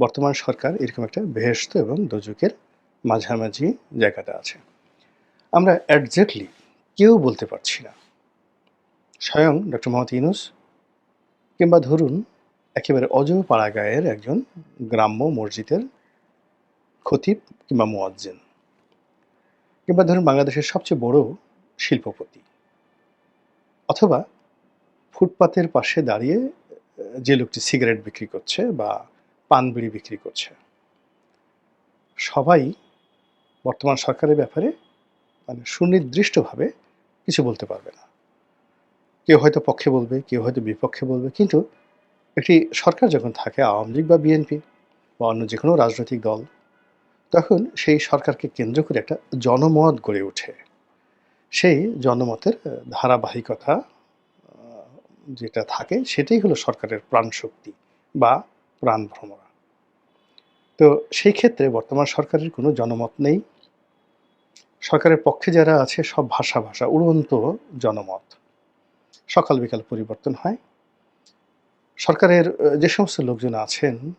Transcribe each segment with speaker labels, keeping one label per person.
Speaker 1: বর্তমান সরকার এরকম একটা বেহেস্ত এবং দোজকের মাঝামাঝি জায়গাটা আছে। আমরা অ্যাডজেক্টলি কেউ বলতে পারছি না। স্বয়ং ডক্টর মোহাম্মদ ইউনুস কিংবা ধরুন একেবারে অজয় পাড়াগাঁয়ের একজন গ্রাম্য মসজিদের খতিব কিংবা মোয়াজ্জেন কিংবা ধরুন বাংলাদেশের সবচেয়ে বড় শিল্পপতি অথবা ফুটপাতের পাশে দাঁড়িয়ে যে লোকটি সিগারেট বিক্রি করছে বা পান বিড়ি বিক্রি করছে। সবাই বর্তমান সরকারের ব্যাপারে মানে সুনির্দিষ্টভাবে কিছু বলতে পারবে না। কেউ হয়তো পক্ষে বলবে, কেউ হয়তো বিপক্ষে বলবে, কিন্তু একটি সরকার যখন থাকে, আওয়ামী লীগ বা বিএনপি বা অন্য যে কোনো রাজনৈতিক দল, তখন সেই সরকারকে কেন্দ্র করে একটা জনমত গড়ে ওঠে। সেই জনমতের ধারাবাহিকতা যেটা থাকে, সেটাই হলো সরকারের প্রাণশক্তি বা প্রাণ ভ্রমরা তো সেই ক্ষেত্রে বর্তমান সরকারের কোনো জনমত নেই। সরকারের পক্ষে যারা আছে সব ভাষা ভাষা, উড়ন্ত জনমত। সকাল বিকাল পরিবর্তন হয়। সরকারের যে সমস্ত লোকজন আছেন,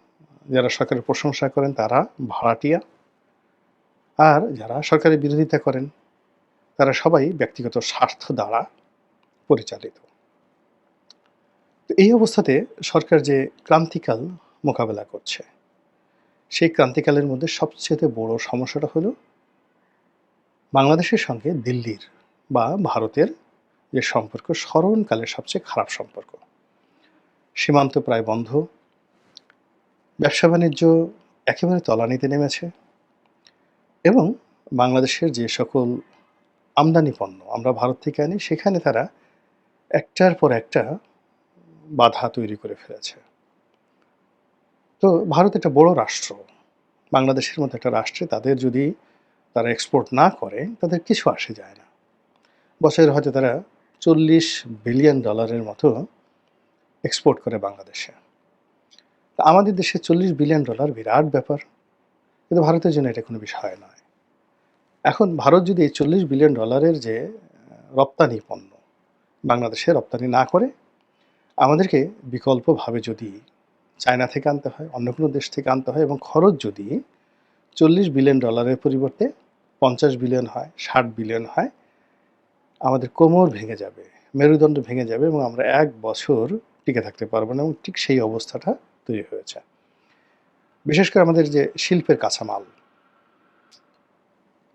Speaker 1: যারা সরকারের প্রশংসা করেন, তারা ভাড়াটিয়া। আর যারা সরকারের বিরোধিতা করেন, তারা সবাই ব্যক্তিগত স্বার্থ দ্বারা পরিচালিত। এই অবস্থাতে সরকার যে ক্রান্তিকাল মোকাবেলা করছে সেই ক্রান্তিকালের মধ্যে সবচেয়ে বড় সমস্যাটা হলো বাংলাদেশের সঙ্গে দিল্লির বা ভারতের যে সম্পর্ক, স্মরণকালের সবচেয়ে খারাপ সম্পর্ক। সীমান্ত প্রায় বন্ধ। ব্যবসা বাণিজ্য একেবারে তলানিতে নেমেছে এবং বাংলাদেশের যে সকল আমদানি পণ্য আমরা ভারত থেকে আনি, সেখানে তারা একটার পর একটা বাধা তৈরি করে ফেলেছে। তো ভারত একটা বড় রাষ্ট্র। বাংলাদেশের মতো একটা রাষ্ট্রে তাদের যদি তারা এক্সপোর্ট না করে, তাদের কিছু আসে যায় না। বছরে হয়তো তারা চল্লিশ বিলিয়ন ডলারের মতো এক্সপোর্ট করে বাংলাদেশে। আমাদের দেশে চল্লিশ বিলিয়ন ডলার বিরাট ব্যাপার। কিন্তু ভারতের জন্য এটা কোনো বিষয় নয়। এখন ভারত যদি এই চল্লিশ বিলিয়ন ডলারের যে রপ্তানি পণ্য বাংলাদেশে রপ্তানি না করে, আমাদেরকে বিকল্পভাবে যদি চায়না থেকে আনতে হয়, অন্য কোনো দেশ থেকে আনতে হয় এবং খরচ যদি চল্লিশ বিলিয়ন ডলারের পরিবর্তে পঞ্চাশ বিলিয়ন হয়, ষাট বিলিয়ন হয়, আমাদের কোমর ভেঙে যাবে, মেরুদণ্ড ভেঙে যাবে এবং আমরা এক বছর টিকে থাকতে পারব না এবং ঠিক সেই অবস্থাটা তৈরি হয়েছে। বিশেষ করে আমাদের যে শিল্পের কাঁচামাল,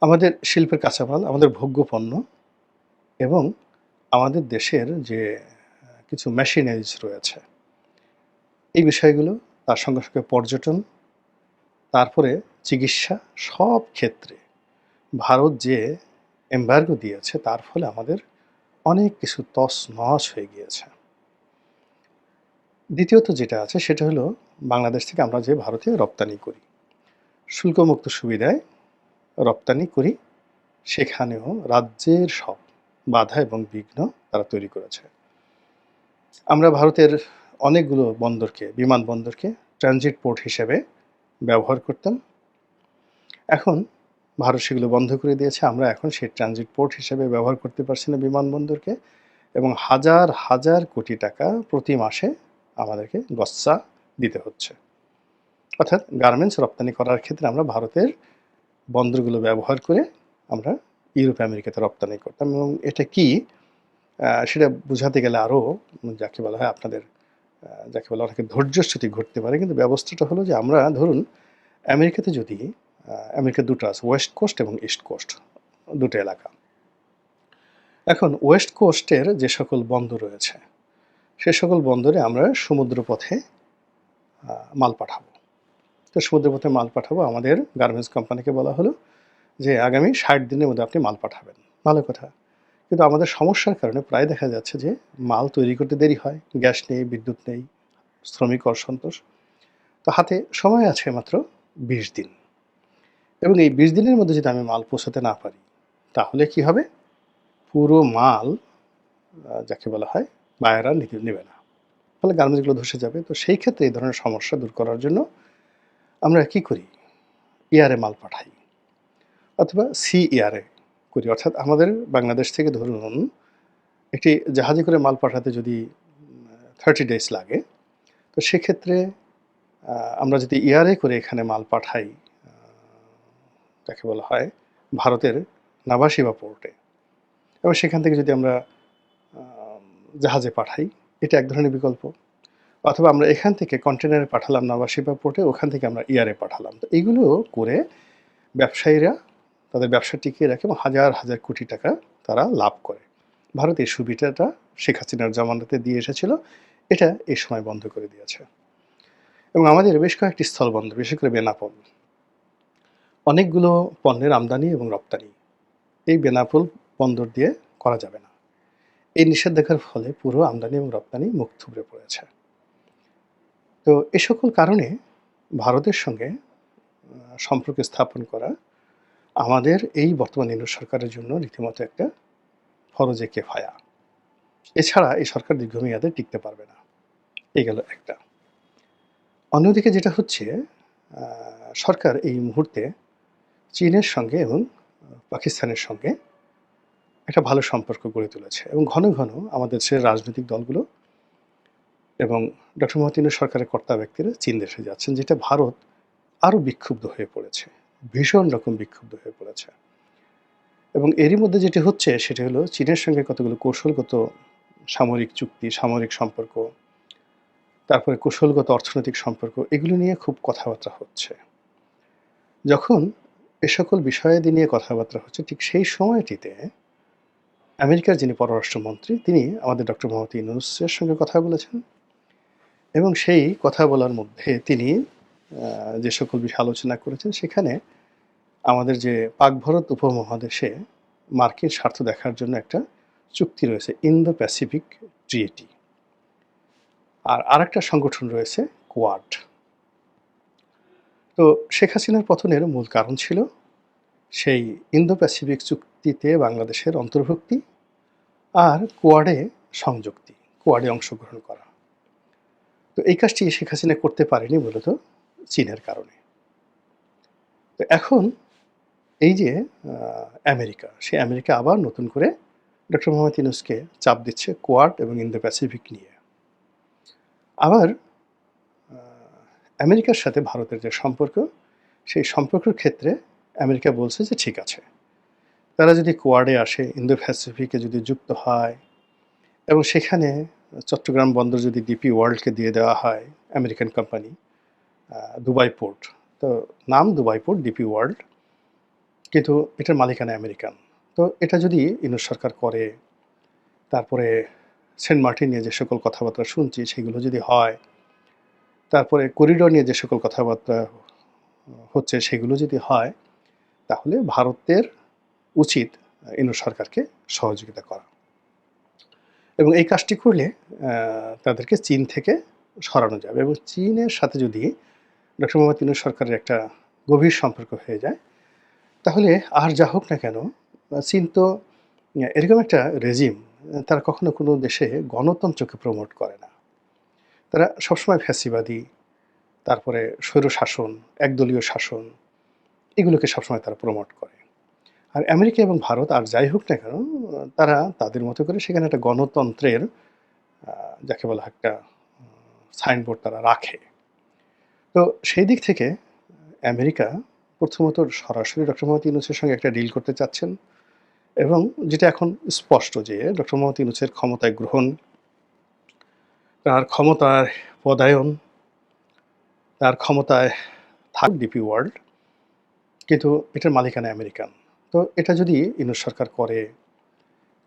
Speaker 1: আমাদের শিল্পের কাঁচামাল আমাদের ভোগ্য পণ্য এবং আমাদের দেশের যে কিছু মেশিনারিজ রয়েছে। এই বিষয়গুলো, তার সঙ্গে সঙ্গে পর্যটন, তারপরে চিকিৎসা, সব ক্ষেত্রে ভারত যে এম্বার্গো দিয়েছে, তার ফলে আমাদের অনেক কিছু তস নস হয়ে গিয়েছে। দ্বিতীয়ত যেটা আছে, সেটা হলো বাংলাদেশ থেকে আমরা যে ভারতে রপ্তানি করি, শুল্কমুক্ত সুবিধায় রপ্তানি করি, সেখানেও রাজ্যের সব বাধা এবং বিঘ্ন তারা তৈরি করেছে। আমরা ভারতের অনেকগুলো বন্দরকে বিমানবন্দরকে ট্রানজিট পোর্ট হিসেবে ব্যবহার করতাম। এখন ভারত সেগুলো বন্ধ করে দিয়েছে। আমরা এখন সেই ট্রানজিট পোর্ট হিসেবে ব্যবহার করতে পারছি না বিমানবন্দরকে এবং হাজার হাজার কোটি টাকা প্রতি মাসে আমাদেরকে গচ্চা দিতে হচ্ছে। অর্থাৎ গার্মেন্টস রপ্তানি করার ক্ষেত্রে আমরা ভারতের বন্দরগুলো ব্যবহার করে আমরা ইউরোপ, আমেরিকাতে রপ্তানি করতাম এবং এটা কি? সেটা বোঝাতে গেলে আরও যাকে বলা হয় আপনাদের যাকে বলে অনেকে ধৈর্যচ্যুতি ঘটতে পারে। কিন্তু ব্যবস্থাটা হলো যে আমরা ধরুন আমেরিকাতে যদি আমেরিকা দুটো আছে ওয়েস্ট কোস্ট এবং ইস্ট কোস্ট দুটো এলাকা। এখন ওয়েস্ট কোস্টের যে সকল বন্দর রয়েছে সে সকল বন্দরে আমরা সমুদ্রপথে আহ, মাল পাঠাবো। তো সমুদ্রপথে মাল পাঠাবো আমাদের গার্মেন্টস কোম্পানিকে বলা হলো যে আগামী ষাট দিনের মধ্যে আপনি মাল পাঠাবেন। ভালো কথা। কিন্তু আমাদের সমস্যার কারণে প্রায় দেখা যাচ্ছে যে মাল তৈরি করতে দেরি হয়, গ্যাস নেই, বিদ্যুৎ নেই, শ্রমিক অসন্তোষ। তো হাতে সময় আছে মাত্র বিশ দিন। এবং এই বিশ দিনের মধ্যে যদি আমি মাল পৌঁছাতে না পারি, তাহলে কি হবে? পুরো মাল যাকে বলা হয়, বায়েরা নিতে, নেবে না। ফলে গার্মেন্টসগুলো ধসে যাবে। তো সেই ক্ষেত্রে এই ধরনের সমস্যা দূর করার জন্য আমরা কি করি? ইয়ারে মাল পাঠাই। অথবা সি ইয়ারে করি। অর্থাৎ আমাদের বাংলাদেশ থেকে ধরুন একটি জাহাজে করে মাল পাঠাতে যদি থার্টি ডেজ লাগে, তো সেক্ষেত্রে আমরা যদি ইয়ারে করে এখানে মাল পাঠাই যাকে বলা হয় ভারতের নাভাসিবা পোর্টে এবং সেখান থেকে যদি আমরা জাহাজে পাঠাই, এটা এক ধরনের বিকল্প। অথবা আমরা এখান থেকে কন্টেনারে পাঠালাম নাভাসিবা পোর্টে ওখান থেকে আমরা ইয়ারে পাঠালাম। তো এইগুলো করে ব্যবসায়ীরা তাদের ব্যবসা টিকিয়ে রাখে এবং হাজার হাজার কোটি টাকা তারা লাভ করে। ভারত এই সুবিধাটা শেখ হাসিনার জমানাতে দিয়ে এসেছিল। এটা এই সময় বন্ধ করে দিয়েছে। এবং আমাদের বেশ কয়েকটি স্থলবন্দর বিশেষ করে বেনাপোল। অনেকগুলো পণ্যের আমদানি এবং রপ্তানি। এই বেনাপোল বন্দর দিয়ে করা যাবে না। এই নিষেধাজ্ঞার ফলে পুরো আমদানি এবং রপ্তানি মুখ থুবড়ে পড়েছে। তো এ সকল কারণে ভারতের সঙ্গে সম্পর্ক স্থাপন করা আমাদের এই বর্তমান ইন্দু সরকারের জন্য রীতিমতো একটা ফরজে কেফায়া। এছাড়া এই সরকার দীর্ঘমেয়াদে টিকতে পারবে না। এই গেল একটা। অন্যদিকে যেটা হচ্ছে সরকার এই মুহূর্তে চীনের সঙ্গে এবং পাকিস্তানের সঙ্গে একটা ভালো সম্পর্ক গড়ে তুলেছে এবং ঘন ঘন আমাদের দেশের রাজনৈতিক দলগুলো এবং ডক্টর মহতিনের সরকারের কর্তা ব্যক্তিরা চীন দেশে যাচ্ছেন, যেটা ভারত আরও বিক্ষুব্ধ হয়ে পড়েছে। ভীষণ রকম বিক্ষুব্ধ হয়ে পড়েছে। এবং এরই মধ্যে যেটি হচ্ছে, সেটি হলো চীনের সঙ্গে কতগুলো কৌশলগত সামরিক চুক্তি, সামরিক সম্পর্ক, তারপরে কৌশলগত অর্থনৈতিক সম্পর্ক, এগুলো নিয়ে খুব কথাবার্তা হচ্ছে। যখন এ সকল বিষয়াদি নিয়ে কথাবার্তা হচ্ছে, ঠিক সেই সময়টিতে আমেরিকার যিনি পররাষ্ট্রমন্ত্রী, তিনি আমাদের ডক্টর মোহাম্মদ ইউনুসের সঙ্গে কথা বলেছেন। এবং সেই কথা বলার মধ্যে তিনি যে সকল বিষয় আলোচনা করেছেন, সেখানে আমাদের যে পাক ভারত উপমহাদেশে মার্কিন স্বার্থ দেখার জন্য একটা চুক্তি রয়েছে ইন্দো প্যাসিফিক ট্রিয়েটি। আর আরেকটা সংগঠন রয়েছে, কোয়াড। তো শেখ হাসিনার পতনের মূল কারণ ছিল সেই ইন্দো প্যাসিফিক চুক্তিতে বাংলাদেশের অন্তর্ভুক্তি আর কোয়াডে সংযুক্তি, কোয়াডে অংশগ্রহণ করা। তো এই কাজটি শেখ হাসিনা করতে পারেনি মূলত চীনের কারণে। তো এখন এই যে আমেরিকা সে আমেরিকা আবার নতুন করে ডক্টর মোহাম্মদ ইউনুসকে চাপ দিচ্ছে কোয়াড এবং ইন্দো প্যাসিফিক নিয়ে। আবার আমেরিকার সাথে ভারতের যে সম্পর্ক, সেই সম্পর্কের ক্ষেত্রে আমেরিকা বলছে যে ঠিক আছে। তারা যদি কোয়াডে আসে ইন্দো প্যাসিফিকে যদি যুক্ত হয় এবং সেখানে চট্টগ্রাম বন্দর যদি ডিপি ওয়ার্ল্ডকে দিয়ে দেওয়া হয়, আমেরিকান কোম্পানি দুবাই পোর্ট। তো নাম দুবাই পোর্ট, ডিপি ওয়ার্ল্ড, কিন্তু এটার মালিকানা আমেরিকান। তো এটা যদি ইউনুস সরকার করে, তারপরে সেন্ট মার্টিন নিয়ে যে সকল কথাবার্তা শুনছি, সেগুলো যদি হয়, তারপরে করিডোর নিয়ে যে সকল কথাবার্তা হচ্ছে, সেগুলো যদি হয়, তাহলে ভারতের উচিত ইউনুস সরকারকে সহযোগিতা করা। এবং এই কাজটি করলে তাদেরকে চীন থেকে সরানো যাবে। এবং চীনের সাথে যদি ডক্টর মোহাম্মদ ইউনুস সরকারের একটা গভীর সম্পর্ক হয়ে যায়। তাহলে আর যা হোক না কেন, চীন তো, এরকম একটা রেজিম তারা কখনো কোনো দেশে গণতন্ত্রকে প্রমোট করে না। তারা সবসময় ফ্যাসিবাদী, তারপরে স্বৈর শাসন একদলীয় শাসন, এগুলোকে সবসময় তারা প্রমোট করে। আর আমেরিকা এবং ভারত আর যাই হোক না কেন, তারা তাদের মতো করে সেখানে একটা গণতন্ত্রের যাকে বলা একটা সাইনবোর্ড তারা রাখে। তো সেই দিক থেকে আমেরিকা প্রথমত সরাসরি ডক্টর মোহাম্মদ ইউনুসের সঙ্গে একটা ডিল করতে চাচ্ছেন এবং যেটা এখন স্পষ্ট যে ডক্টর মোহাম্মদ ইউনুসের ক্ষমতায় গ্রহণ, তার ক্ষমতার পদায়ন, তার ক্ষমতায় থাক ডিপি ওয়ার্ল্ড কিন্তু এটার মালিকানা আমেরিকান তো এটা যদি ইউনুস সরকার করে,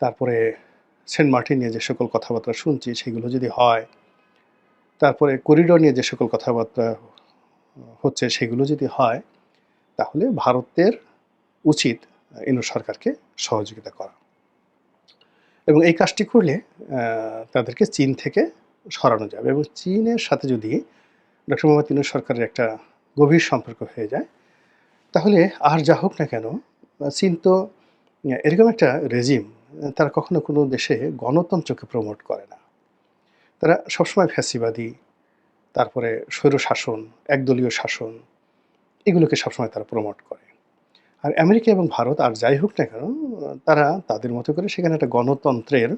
Speaker 1: তারপরে সেন্ট মার্টিন নিয়ে যে সকল কথাবার্তা শুনছি, সেগুলো যদি হয়, তারপরে করিডোর নিয়ে যে সকল কথাবার্তা হচ্ছে সেগুলো যদি হয়, তাহলে ভারতের উচিত ইউনুস সরকারকে সহযোগিতা করা। এবং এই কাজটি করলে তাদেরকে চীন থেকে সরানো যাবে। এবং চীনের সাথে যদি ডক্টর মোহাম্মদ ইউনুস সরকারের একটা গভীর সম্পর্ক হয়ে যায়, তাহলে আর যা হোক না কেন, চীন তো এরকম একটা রেজিম তারা কখনো কোনো দেশে গণতন্ত্রকে প্রমোট করে না। তারা সবসময় ফ্যাসিবাদী তারপরে স্বৈর শাসন, একদলীয় শাসন, এগুলোকে সবসময় তারা প্রমোট করে। আর আমেরিকা এবং ভারত আর যাই হোক না কেন, তারা তাদের মতো করে সেখানে একটা গণতন্ত্রের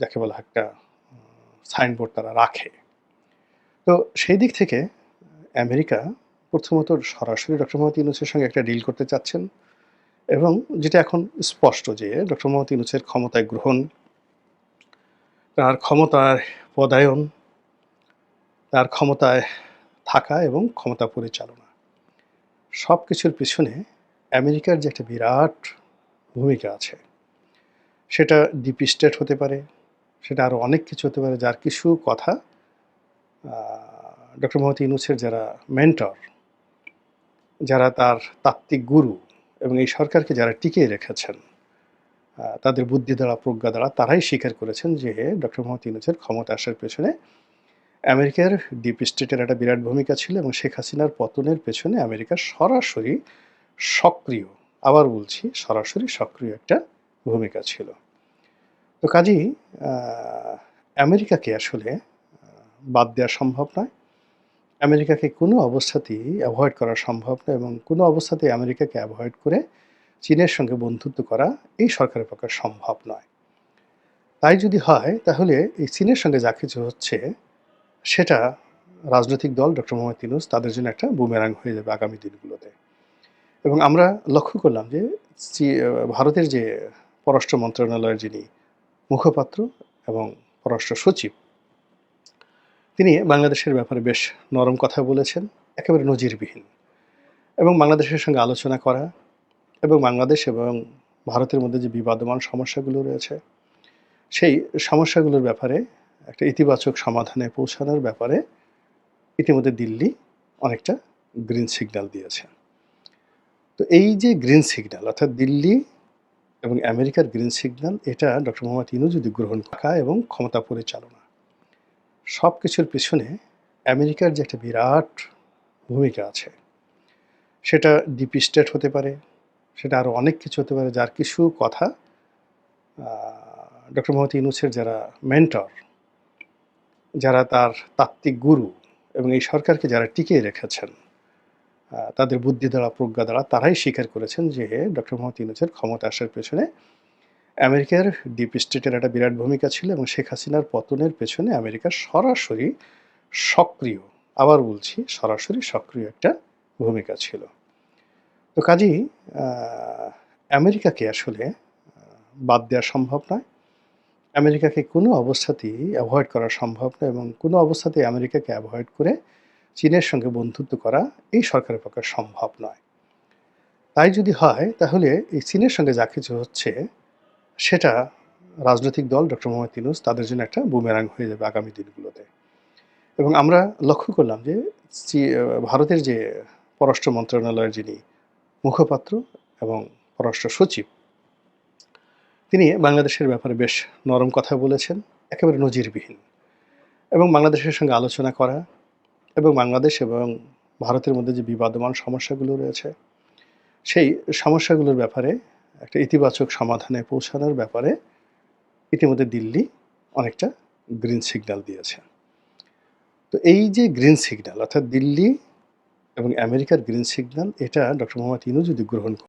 Speaker 1: যাকে বলা একটা সাইনবোর্ড তারা রাখে। তো সেই দিক থেকে আমেরিকা প্রথমত সরাসরি ডক্টর মোহাম্মদ ইউনুসের সঙ্গে একটা ডিল করতে চাচ্ছেন এবং যেটা এখন স্পষ্ট যে ডক্টর মোহাম্মদ ইউনুসের ক্ষমতায় গ্রহণ, তার ক্ষমতার পদায়ন তার ক্ষমতায় থাকা এবং ক্ষমতা পরিচালনা। সব কিছুর পিছনে আমেরিকার যে একটা বিরাট ভূমিকা আছে, সেটা ডিপ স্টেট হতে পারে, সেটা আরও অনেক কিছু হতে পারে, যার কিছু কথা ডক্টর মোহাম্মদ ইউনুসের যারা মেন্টর, যারা তার তাত্ত্বিক গুরু এবং এই সরকারকে যারা টিকিয়ে রেখেছেন তাদের বুদ্ধি দ্বারা, প্রজ্ঞা দ্বারা, তারাই স্বীকার করেছেন যে ডক্টর মোহাম্মদ ইউনুসের ক্ষমতা আসার পেছনে আমেরিকার ডিপ স্টেটের একটা বিরাট ভূমিকা ছিল এবং শেখ হাসিনার পতনের পেছনে আমেরিকার সরাসরি সক্রিয়, আবার বলছি সরাসরি সক্রিয় একটা ভূমিকা ছিল। তো কাজেই আমেরিকাকে আসলে বাদ দেওয়া সম্ভব নয়। আমেরিকাকে কোনো অবস্থাতেই অ্যাভয়েড করা সম্ভব নয় এবং কোনো অবস্থাতেই আমেরিকাকে অ্যাভয়েড করে চীনের সঙ্গে বন্ধুত্ব করা এই সরকারের পক্ষে সম্ভব নয়। তাই যদি হয়, তাহলে এই চীনের সঙ্গে যা কিছু হচ্ছে সেটা রাজনৈতিক দল ডক্টর মোহাম্মদ ইউনুস তাদের জন্য একটা বুমেরাং হয়ে যাবে আগামী দিনগুলোতে। এবং আমরা লক্ষ্য করলাম যে ভারতের যে পররাষ্ট্র মন্ত্রণালয়ের যিনি মুখপাত্র এবং পররাষ্ট্র সচিব, তিনি বাংলাদেশের ব্যাপারে বেশ নরম কথা বলেছেন, একেবারে নজিরবিহীন। এবং বাংলাদেশের সঙ্গে আলোচনা করা এবং বাংলাদেশ এবং ভারতের মধ্যে যে বিবাদমান সমস্যাগুলো রয়েছে, সেই সমস্যাগুলোর ব্যাপারে একটা ইতিবাচক সমাধানে পৌঁছানোর ব্যাপারে ইতিমধ্যে দিল্লি অনেকটা গ্রিন সিগন্যাল দিয়েছে। তো এই যে গ্রিন সিগন্যাল অর্থাৎ দিল্লি এবং আমেরিকার গ্রিন সিগন্যাল এটা ডক্টর মোহাম্মদ ইনু যদি গ্রহণ করা এবং ক্ষমতা পরিচালনা সব কিছুর পিছনে আমেরিকার যে একটা বিরাট ভূমিকা আছে, সেটা ডিপ স্টেট হতে পারে, সেটা আরও অনেক কিছু হতে পারে, যার কিছু কথা ডক্টর মোহাম্মদ ইউনুসের যারা মেন্টর যারা তার তাত্ত্বিক গুরু এবং এই সরকারকে যারা টিকিয়ে রেখেছেন তাদের বুদ্ধি দ্বারা, প্রজ্ঞা দ্বারা তারাই স্বীকার করেছেন যে ডক্টর মোহাম্মদ ইউনুসের ক্ষমতা আসার পেছনে আমেরিকার ডিপ স্টেটের একটা বিরাট ভূমিকা ছিল এবং শেখ হাসিনার পতনের পেছনে আমেরিকার সরাসরি সক্রিয়, আবার বলছি সরাসরি সক্রিয় একটা ভূমিকা ছিল। তো কাজেই আমেরিকাকে আসলে বাদ দেওয়া সম্ভব নয়। আমেরিকাকে কোনো অবস্থাতেই অ্যাভয়েড করা সম্ভব নয় এবং কোনো অবস্থাতেই আমেরিকাকে অ্যাভয়েড করে চীনের সঙ্গে বন্ধুত্ব করা এই সরকারের পক্ষে সম্ভব নয়। তাই যদি হয়, তাহলে এই চীনের সঙ্গে যা কিছু হচ্ছে, সেটা রাজনৈতিক দল ডক্টর মোহাম্মদ ইউনুস তাদের জন্য একটা বুমেরাং হয়ে যাবে আগামী দিনগুলোতে। এবং আমরা লক্ষ্য করলাম যে ভারতের যে পররাষ্ট্র মন্ত্রণালয়ের যিনি মুখপাত্র এবং পররাষ্ট্র সচিব তিনি বাংলাদেশের ব্যাপারে বেশ নরম কথা বলেছেন, একেবারে নজিরবিহীন। এবং বাংলাদেশের সঙ্গে আলোচনা করা এবং বাংলাদেশ এবং ভারতের মধ্যে যে বিবাদমান সমস্যাগুলো রয়েছে, সেই সমস্যাগুলোর ব্যাপারে একটা ইতিবাচক সমাধানে পৌঁছানোর ব্যাপারে ইতিমধ্যে দিল্লি অনেকটা গ্রিন সিগন্যাল দিয়েছে। তো এই যে গ্রিন সিগন্যাল অর্থাৎ দিল্লি এবং আমেরিকার গ্রিন সিগন্যাল এটা ডক্টর মোহাম্মদ ইনু যদি গ্রহণ